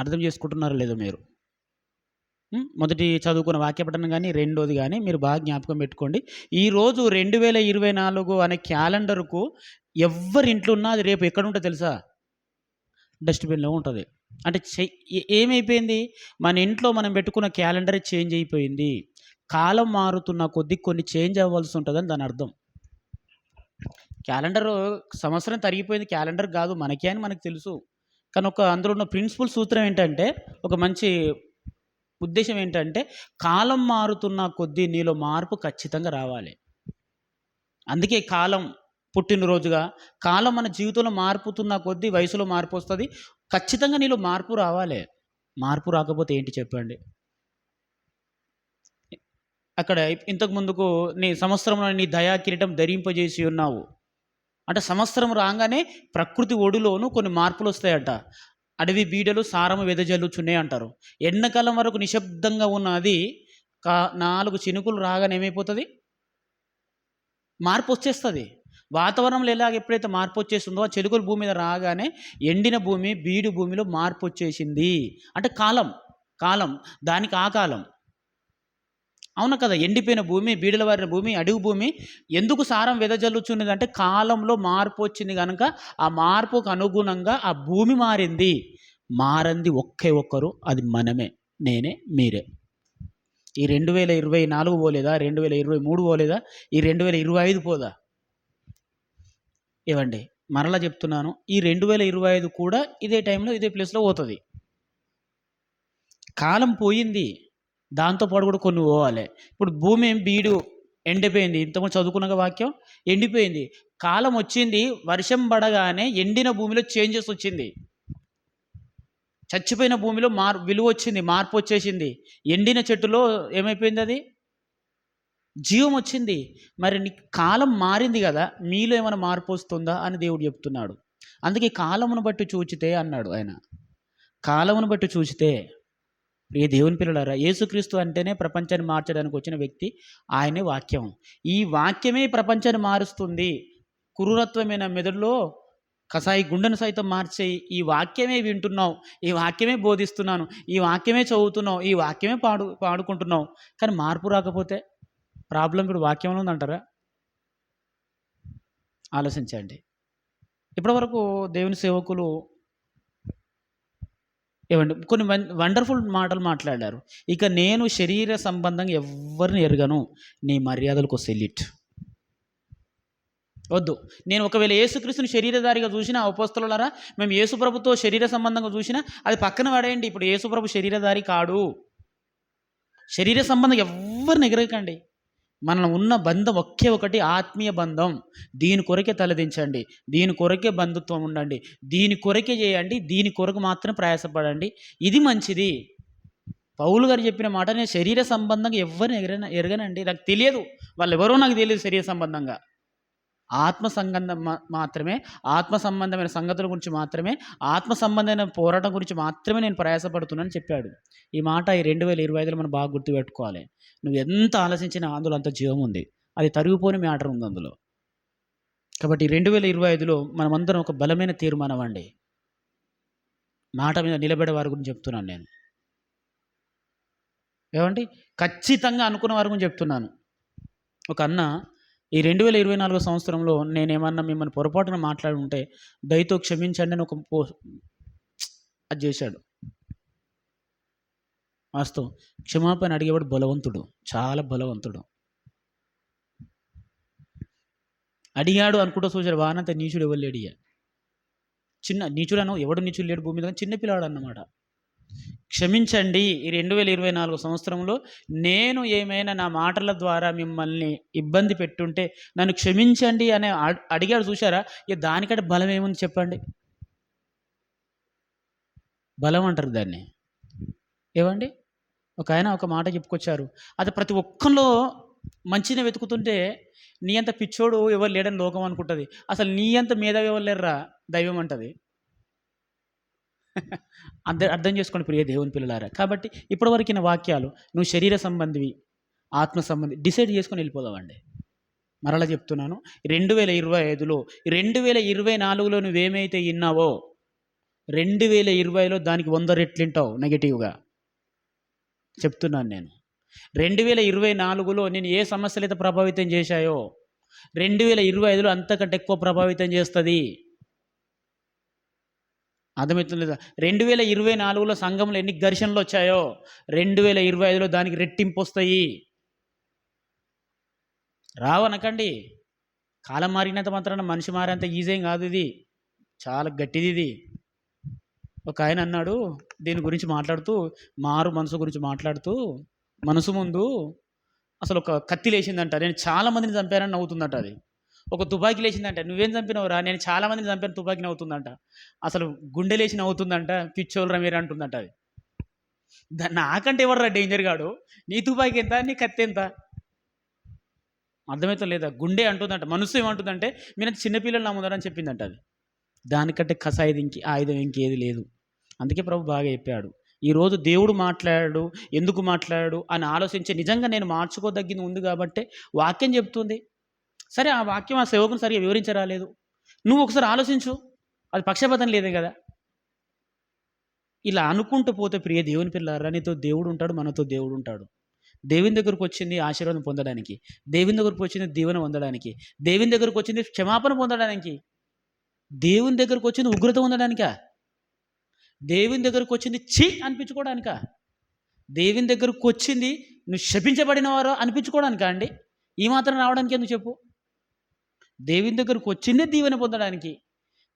అర్థం చేసుకుంటున్నారో లేదో మీరు? మొదటి చదువుకున్న వాక్యపఠనం కానీ రెండోది కానీ మీరు బాగా జ్ఞాపకం పెట్టుకోండి. ఈరోజు రెండు వేల ఇరవై నాలుగు అనే క్యాలెండర్కు ఎవరి ఇంట్లో ఉన్నా అది రేపు ఎక్కడ తెలుసా? డస్ట్బిన్లో ఉంటుంది. అంటే చె- ఏ- ఏమైపోయింది? మన ఇంట్లో మనం పెట్టుకున్న క్యాలెండర్ చేంజ్ అయిపోయింది. కాలం మారుతున్న కొద్దీ కొన్ని చేంజ్ అవ్వాల్సి ఉంటుందని దాని అర్థం. క్యాలెండర్ సంవత్సరం తరిగిపోయింది. క్యాలెండర్ కాదు మనకే అని మనకు తెలుసు. కానీ ఒక అందులో ఉన్న ప్రిన్సిపల్ సూత్రం ఏంటంటే ఒక మంచి ఉద్దేశం ఏంటంటే కాలం మారుతున్న కొద్దీ నీలో మార్పు ఖచ్చితంగా రావాలి. అందుకే కాలం పుట్టినరోజుగా కాలం మన జీవితంలో మారుతున్న కొద్దీ వయసులో మార్పు వస్తుంది. ఖచ్చితంగా నీలో మార్పు రావాలి. మార్పు రాకపోతే ఏంటి చెప్పండి? అక్కడ ఇంతకు ముందుకు నీ సంవత్సరంలో నీ దయా కిరీటం ధరింపజేసి ఉన్నావు. అంటే సంవత్సరం రాగానే ప్రకృతి ఒడిలోనూ కొన్ని మార్పులు వస్తాయట. అడవి బీడలు సారము వెదజల్లుచున్నాయి అంటారు. ఎండాకాలం వరకు నిశ్శబ్దంగా ఉన్న అది కా నాలుగు చినుకులు రాగానే ఏమైపోతుంది? మార్పు వచ్చేస్తుంది. వాతావరణంలో ఎలాగ ఎప్పుడైతే మార్పు వచ్చేస్తుందో ఆ చెలుకులు భూమి మీద రాగానే ఎండిన భూమి బీడు భూమిలో మార్పు వచ్చేసింది. అంటే కాలం కాలం దానికి ఆ కాలం. అవును కదా ఎండిపోయిన భూమి బీడల వారిన భూమి అడుగు భూమి ఎందుకు సారం వెదజల్లుచున్నది అంటే కాలంలో మార్పు వచ్చింది కనుక ఆ మార్పుకు అనుగుణంగా ఆ భూమి మారింది. మారంది ఒకే ఒక్కరు అది మనమే నేనే మీరే. ఈ రెండు వేల ఇరవై నాలుగు పోలేదా రెండు వేల ఇరవై మూడు పోలేదా ఈ రెండు వేల ఇరవై ఐదు పోదా? ఇవ్వండి మరలా చెప్తున్నాను ఈ రెండు వేల ఇరవై ఐదు కూడా ఇదే టైంలో ఇదే ప్లేస్లో పోతుంది. కాలం పోయింది దాంతోపాటు కూడా కొన్ని పోవాలి. ఇప్పుడు భూమి బీడు ఎండిపోయింది. ఇంతకుముందు చదువుకున్న వాక్యం ఎండిపోయింది. కాలం వచ్చింది వర్షం పడగానే ఎండిన భూమిలో చేంజెస్ వచ్చింది. చచ్చిపోయిన భూమిలో మార్ విలువ వచ్చింది మార్పు వచ్చేసింది. ఎండిన చెట్టులో ఏమైపోయింది అది? జీవం వచ్చింది. మరి కాలం మారింది కదా మీలో ఏమైనా మార్పు వస్తుందా అని దేవుడు చెప్తున్నాడు. అందుకే కాలమును బట్టి చూచితే అన్నాడు ఆయన. కాలమును బట్టి చూచితే ప్రియ దేవుని పిల్లలారా యేసుక్రీస్తు అంటేనే ప్రపంచాన్ని మార్చడానికి వచ్చిన వ్యక్తి ఆయనే వాక్యం. ఈ వాక్యమే ప్రపంచాన్ని మారుస్తుంది. కురురత్వమైన మెదడులో కసాయి గుండెను సైతం మార్చే ఈ వాక్యమే వింటున్నావు ఈ వాక్యమే బోధిస్తున్నాను ఈ వాక్యమే చదువుతున్నావు ఈ వాక్యమే పాడు పాడుకుంటున్నావు కానీ మార్పు రాకపోతే ప్రాబ్లం ఇప్పుడు వాక్యంలో ఉందంటారా? ఆలోచించండి. ఇప్పటివరకు దేవుని సేవకులు ఏమండి? కొన్ని వన్- వండర్ఫుల్ మాటలు మాట్లాడారు. ఇక నేను శరీర సంబంధంగా ఎవరిని ఎరగను. నీ మర్యాదలకు సెల్లిట్ వద్దు. నేను ఒకవేళ యేసుక్రీస్తుని శరీరధారిగా చూసినా ఉపస్తులారా మేము యేసుప్రభుతో శరీర సంబంధంగా చూసినా అది పక్కన పడేయండి. ఇప్పుడు యేసుప్రభు శరీరధారి కాడు. శరీర సంబంధం ఎవరిని ఎగరకండి మనం ఉన్న బంధం ఒకే ఒకటి ఆత్మీయ బంధం. దీని కొరకే తలదించండి. దీని కొరకే బంధుత్వం ఉండండి. దీని కొరకే చేయండి. దీని కొరకు మాత్రం ప్రయాసపడండి. ఇది మంచిది. పౌలు గారు చెప్పిన మాట నేను శరీర సంబంధంగా ఎవరిని ఎగరన ఎరగనండి. నాకు తెలియదు. వాళ్ళు ఎవరో నాకు తెలియదు శరీర సంబంధంగా. ఆత్మ సంబంధం మాత్రమే ఆత్మ సంబంధమైన సంగతుల గురించి మాత్రమే ఆత్మ సంబంధమైన పోరాటం గురించి మాత్రమే నేను ప్రయాసపడుతున్నానని చెప్పాడు. ఈ మాట ఈ రెండు వేల ఇరవై ఐదులో మనం బాగా గుర్తుపెట్టుకోవాలి. నువ్వు ఎంత ఆలోచించినా అందులో అంత జీవం ఉంది. అది తరిగిపోని మ్యాటర్ ఉంది అందులో. కాబట్టి రెండు వేల ఇరవై ఐదులో మనమందరం ఒక బలమైన తీర్మానం అండి. మాట మీద నిలబడే వారి గురించి చెప్తున్నాను నేను. ఏమండి? ఖచ్చితంగా అనుకున్న వారి గురించి చెప్తున్నాను. ఒక అన్న ఈ రెండు వేల ఇరవై నాలుగో సంవత్సరంలో నేనేమన్నా మిమ్మల్ని పొరపాటున మాట్లాడి ఉంటే దయతో క్షమించండి అని ఒక పో అది చేశాడు. వాస్తవం. క్షమాపణ అడిగేవాడు బలవంతుడు. చాలా బలవంతుడు. అడిగాడు అనుకుంటూ చూశాడు వానంత నీచుడు ఎవరు లేడియా చిన్న నీచుడు ఎవడు నీచుడు లేడు భూమి మీద చిన్న పిల్లాడు అన్నమాట క్షమించండి ఈ రెండు వేల ఇరవై నాలుగు సంవత్సరంలో నేను ఏమైనా నా మాటల ద్వారా మిమ్మల్ని ఇబ్బంది పెట్టుంటే నన్ను క్షమించండి అని అడిగాడు చూసారా ఇక దానికంటే బలం ఏముంది చెప్పండి. బలం అంటారు దాన్ని. ఏమండి? ఒక ఆయన ఒక మాట చెప్పుకొచ్చారు. అది ప్రతి ఒక్కరిలో మంచిని వెతుకుతుంటే నీ అంత పిచ్చోడు ఎవరు లేడని లోకం అనుకుంటుంది. అసలు నీ అంత మేధావి ఎవరు లేరురా? దైవం అంటది. అర్థం అర్థం చేసుకోండి ప్రియ దేవుని పిల్లలారా. కాబట్టి ఇప్పటివరకిన వాక్యాలు నువ్వు శరీర సంబంధివి ఆత్మ సంబంధి డిసైడ్ చేసుకొని వెళ్ళిపోదామండి. మరలా చెప్తున్నాను రెండు వేల ఇరవై ఐదులో రెండు వేల ఇరవై నాలుగులో నువ్వేమైతే విన్నావో రెండు వేల ఇరవైలో దానికి వంద రెట్లు వింటావు నెగిటివ్గా. చెప్తున్నాను నేను. రెండు వేల ఇరవై నాలుగులో నేను ఏ సమస్యలు అయితే ప్రభావితం చేశాయో రెండు వేల ఇరవై ఐదులో అంతకంటే ఎక్కువ ప్రభావితం చేస్తుంది. అర్థమవుతుంది రెండు వేల ఇరవై నాలుగులో సంఘంలో ఎన్ని ఘర్షణలు వచ్చాయో? రెండు వేల ఇరవై ఐదులో దానికి రెట్టింపు వస్తాయి. రావనకండి. కాలం మారినంత మాత్రాన మనిషి మారేంత ఈజీ కాదు ఇది. చాలా గట్టిది ఇది. ఒక ఆయన అన్నాడు దీని గురించి మాట్లాడుతూ మారు మనసు గురించి మాట్లాడుతూ మనసు ముందు అసలు ఒక కత్తి లేచిందంట. నేను చాలా మందిని చంపానని నవ్వుతుందంట అది. ఒక తుపాకీ లేచిందంట. నువ్వేం చంపినవురా? నేను చాలా మందిని చంపాను అవుతుందంట అసలు గుండె లేచిన అవుతుందంట పిచ్చోళ్ళరా మీరు అంటుందంట అది. నాకంటే ఎవర్రా డేంజర్ గాడు? నీ తుపాకి ఎంత నీ కత్తి ఎంత? అర్థమవుతా లేదా? గుండె అంటుందంట మనసు ఏమంటుందంటే మీరు చిన్నపిల్లలు నమ్ముదారని చెప్పిందంట అది. దానికంటే కసాయిది ఇంక ఆయుధం ఇంకేది లేదు. అందుకే ప్రభు బాగా చెప్పాడు. ఈరోజు దేవుడు మాట్లాడాడు ఎందుకు మాట్లాడాడు అని ఆలోచించి నిజంగా నేను మార్చుకోదగ్గింది ఉంది కాబట్టి వాక్యం చెప్తుంది. సరే ఆ వాక్యం ఆ సేవకుని సరిగా వివరించరాలేదు నువ్వు ఒకసారి ఆలోచించు. అది పక్షపాతం లేదే కదా. ఇలా అనుకుంటూ పోతే ప్రియ దేవుని పిల్లారా నీతో దేవుడు ఉంటాడు మనతో దేవుడు ఉంటాడు. దేవుని దగ్గరకు వచ్చింది ఆశీర్వాదం పొందడానికి. దేవుని దగ్గరకు వచ్చింది దీవెన పొందడానికి. దేవుని దగ్గరకు వచ్చింది క్షమాపణ పొందడానికి. దేవుని దగ్గరకు వచ్చింది ఉగ్రత పొందడానికా? దేవుని దగ్గరకు వచ్చింది చి అనిపించుకోవడానికా దేవుని దగ్గరకు వచ్చింది నువ్వు శపించబడినవారో అనిపించుకోవడానికా అండి? ఈ మాత్రం రావడానికి ఎందుకు చెప్పు? దేవుని దగ్గరకు వచ్చిందే దీవెన పొందడానికి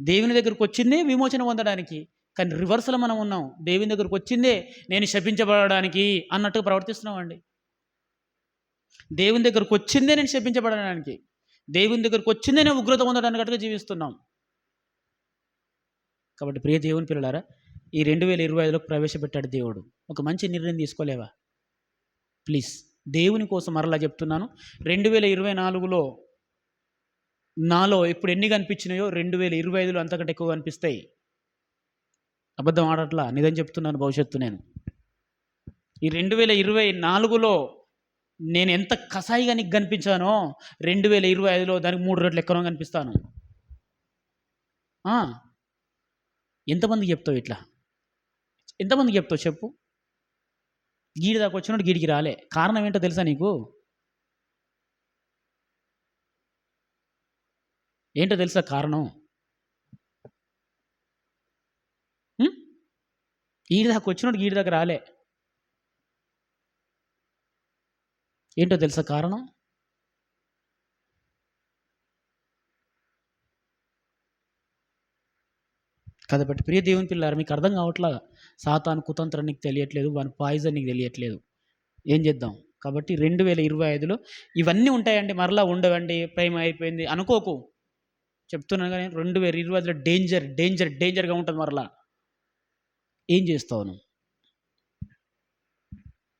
దేవుని దగ్గరకు వచ్చిందే విమోచన పొందడానికి కానీ రివర్స్లో మనం ఉన్నాం. దేవుని దగ్గరకు వచ్చిందే నేను శపించబడడానికి అన్నట్టుగా ప్రవర్తిస్తున్నామండి. దేవుని దగ్గరకు వచ్చిందే నేను శపించబడడానికి దేవుని దగ్గరకు వచ్చిందే నేను ఉగ్రత పొందడానికి జీవిస్తున్నాం. కాబట్టి ప్రియ దేవుని పిల్లలారా ఈ రెండు వేల ఇరవై ఐదులో ప్రవేశపెట్టాడు దేవుడు. ఒక మంచి నిర్ణయం తీసుకోలేవా? ప్లీజ్ దేవుని కోసం మరలా చెప్తున్నాను. రెండు వేల ఇరవై నాలుగులో నాలో ఇప్పుడు ఎన్ని కనిపించినాయో రెండు వేల ఇరవై ఐదులో అంతకంటే ఎక్కువ కనిపిస్తాయి. అబద్ధం ఆడట్లా? నిజం చెప్తున్నాను భవిష్యత్తు నేను. ఈ రెండు వేల ఇరవై నాలుగులో నేను ఎంత కసాయిగా నీకు కనిపించానో రెండు వేల ఇరవై ఐదులో దానికి మూడు రెట్లు ఎక్కనో కనిపిస్తాను. ఎంతమందికి చెప్తావు ఇట్లా? ఎంతమందికి చెప్తావు చెప్పు? గీడి దాకా వచ్చినట్టు గీడికి రాలే. కారణం ఏంటో తెలుసా నీకు? ఏంటో తెలుసా కారణం? ఈడి దాకా వచ్చినోడికి ఈడి దాకా రాలే. ఏంటో తెలుసా కారణం? కాబట్టి ప్రియ దేవుని పిల్లారు మీకు అర్థం కావట్లా? సాతాను కుతంత్రం నీకు తెలియట్లేదు వాని పాయిజన్ నీకు తెలియట్లేదు. ఏం చేద్దాం? కాబట్టి రెండు వేల ఇరవై ఐదులో ఇవన్నీ ఉంటాయండి మరలా ఉండవండి ప్రేమ అయిపోయింది. అనుకోకు. చెప్తున్నాను కానీ రెండు వేల ఇరవై ఐదులో డేంజర్ డేంజర్ డేంజర్గా ఉంటుంది మరలా. ఏం చేస్తావు నువ్వు?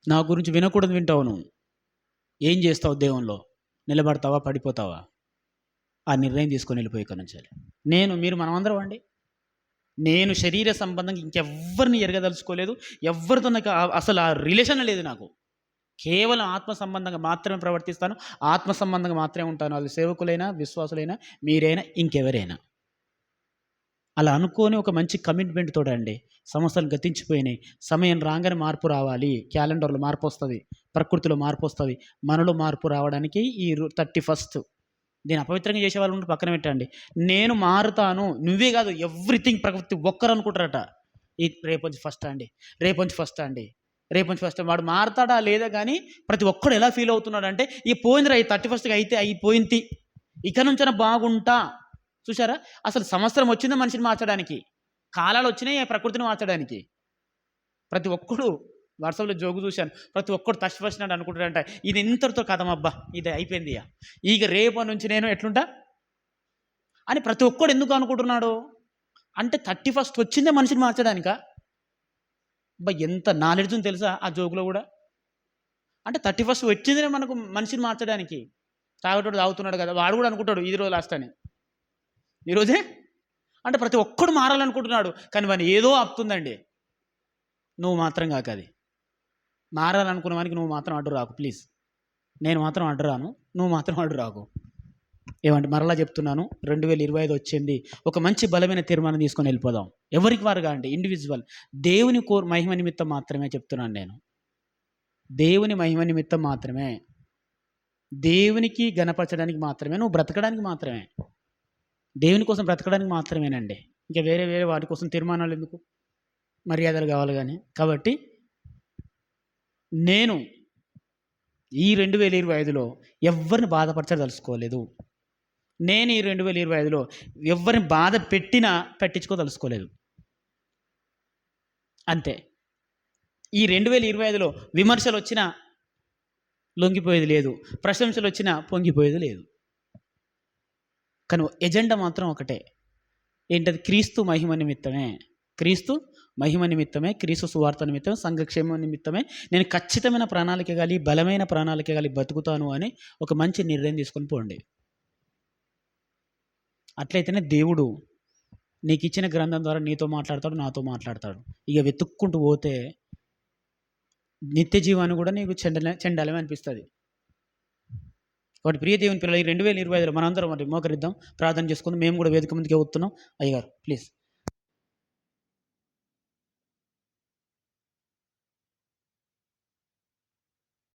నా గురించి వినకూడదు వింటావు నువ్వు. ఏం చేస్తావు దేవంలో నిలబడతావా పడిపోతావా? ఆ నిర్ణయం తీసుకొని వెళ్ళిపోయి ఇక్కడ నుంచి నేను మీరు మనమందరం అండి. నేను శరీర సంబంధంగా ఇంకెవ్వరిని ఎరగదలుచుకోలేదు. ఎవరితో నాకు అసలు ఆ రిలేషన్ లేదు నాకు. కేవలం ఆత్మ సంబంధంగా మాత్రమే ప్రవర్తిస్తాను ఆత్మ సంబంధంగా మాత్రమే ఉంటాను. అది సేవకులైనా విశ్వాసులైనా మీరైనా ఇంకెవరైనా. అలా అనుకోని ఒక మంచి కమిట్మెంట్ తోడండి సమస్యలు గతించిపోయినాయి. సమయం రాగానే మార్పు రావాలి. క్యాలెండర్లో మార్పు వస్తుంది. ప్రకృతిలో మార్పు వస్తుంది. మనలో మార్పు రావడానికి ఈ థర్టీ ఫస్ట్. దీన్ని అపవిత్రంగా చేసే వాళ్ళు పక్కన పెట్టండి. నేను మారుతాను. నువ్వే కాదు ఎవ్రీథింగ్ ప్రకృతి ఒక్కరు అనుకుంటారట. ఈ రేపు నుంచి ఫస్ట్ అండి. రేపు నుంచి ఫస్ట్ అండి. రేపు నుంచి ఫస్ట్ వాడు మారుతాడా లేదా కానీ ప్రతి ఒక్కడు ఎలా ఫీల్ అవుతున్నాడు అంటే ఈ పోయిందిరా ఈ థర్టీ ఫస్ట్కి అయితే అయిపోయింది. ఇక నుంచైనా బాగుంటా. చూసారా అసలు సంవత్సరం వచ్చింది మనిషిని మార్చడానికి. కాలాలు వచ్చినాయి ప్రకృతిని మార్చడానికి. ప్రతి ఒక్కడు వాట్సాప్లో జోగు చూశాను. ప్రతి ఒక్కడు తష్ ఫస్ట్ అని అనుకుంటాడంట ఇది ఇంతటితో కథమబ్బా ఇది అయిపోయింది ఇక. ఇక రేపు నుంచి నేను ఎట్లుంటా? అని ప్రతి ఒక్కడు ఎందుకు అనుకుంటున్నాడు? అంటే థర్టీ ఫస్ట్ వచ్చిందే మనిషిని మార్చడానికా? బా ఎంత నాలెడ్జ్ ఉంది తెలుసా ఆ జోకులో కూడా? అంటే థర్టీ ఫస్ట్ వచ్చిందే మనకు మనిషిని మార్చడానికి. తాగేటోడు తాగుతున్నాడు కదా వాడు కూడా అనుకుంటాడు ఈ రోజు లాస్ట్ అని. ఈరోజే అంటే ప్రతి ఒక్కడు మారాలనుకుంటున్నాడు కానీ వాడిని ఏదో ఆపుతుందండి. నువ్వు మాత్రం కాక అది. మారాలనుకున్న వానికి నువ్వు మాత్రం అడ్డు రాకు ప్లీజ్. నేను మాత్రం అడ్డు రాను నువ్వు మాత్రం అడ్డు రాకు. ఏమంటే మరలా చెప్తున్నాను రెండు వేల ఇరవై ఐదు వచ్చింది. ఒక మంచి బలమైన తీర్మానం తీసుకొని వెళ్ళిపోదాం. ఎవరికి వారుగా అండి ఇండివిజువల్ దేవుని కోర్ మహిమ నిమిత్తం మాత్రమే చెప్తున్నాను నేను. దేవుని మహిమ నిమిత్తం మాత్రమే. దేవునికి గణపరచడానికి మాత్రమే నువ్వు బ్రతకడానికి మాత్రమే. దేవుని కోసం బ్రతకడానికి మాత్రమేనండి. ఇంకా వేరే వేరే వాటి కోసం తీర్మానాలు ఎందుకు? మర్యాదలు కావాలి కానీ. కాబట్టి నేను ఈ రెండు వేల ఇరవై ఐదులో ఎవరిని బాధపరచదలుచుకోలేదు. నేను ఈ రెండు వేల ఇరవై ఐదులో ఎవరిని బాధ పెట్టినా పెట్టించుకోదలుచుకోలేదు అంతే. ఈ రెండు వేల ఇరవై ఐదులో విమర్శలు వచ్చినా లొంగిపోయేది లేదు. ప్రశంసలు వచ్చినా పొంగిపోయేది లేదు. కానీ ఎజెండా మాత్రం ఒకటే. ఏంటది? క్రీస్తు మహిమ నిమిత్తమే. క్రీస్తు మహిమ నిమిత్తమే. క్రీస్తు సువార్త నిమిత్తమే. సంఘక్షేమ నిమిత్తమే. నేను ఖచ్చితమైన ప్రణాళిక గాలి బలమైన ప్రణాళిక గాలి బతుకుతాను అని ఒక మంచి నిర్ణయం తీసుకొని పోండి. అట్లయితేనే దేవుడు నీకు ఇచ్చిన గ్రంథం ద్వారా నీతో మాట్లాడతాడు నాతో మాట్లాడతాడు. ఇక వెతుక్కుంటూ పోతే నిత్య జీవాన్ని కూడా నీకు చెండలే చెండాలమే అనిపిస్తుంది. కాబట్టి ప్రియ దేవుని పిల్లలు ఈ రెండు వేల ఇరవై ఐదులో మనందరం మరి మోకరిద్దాం ప్రార్థన చేసుకుందాం మేము కూడా వేదిక ముందుకే వస్తున్నాం. అయ్యగారు ప్లీజ్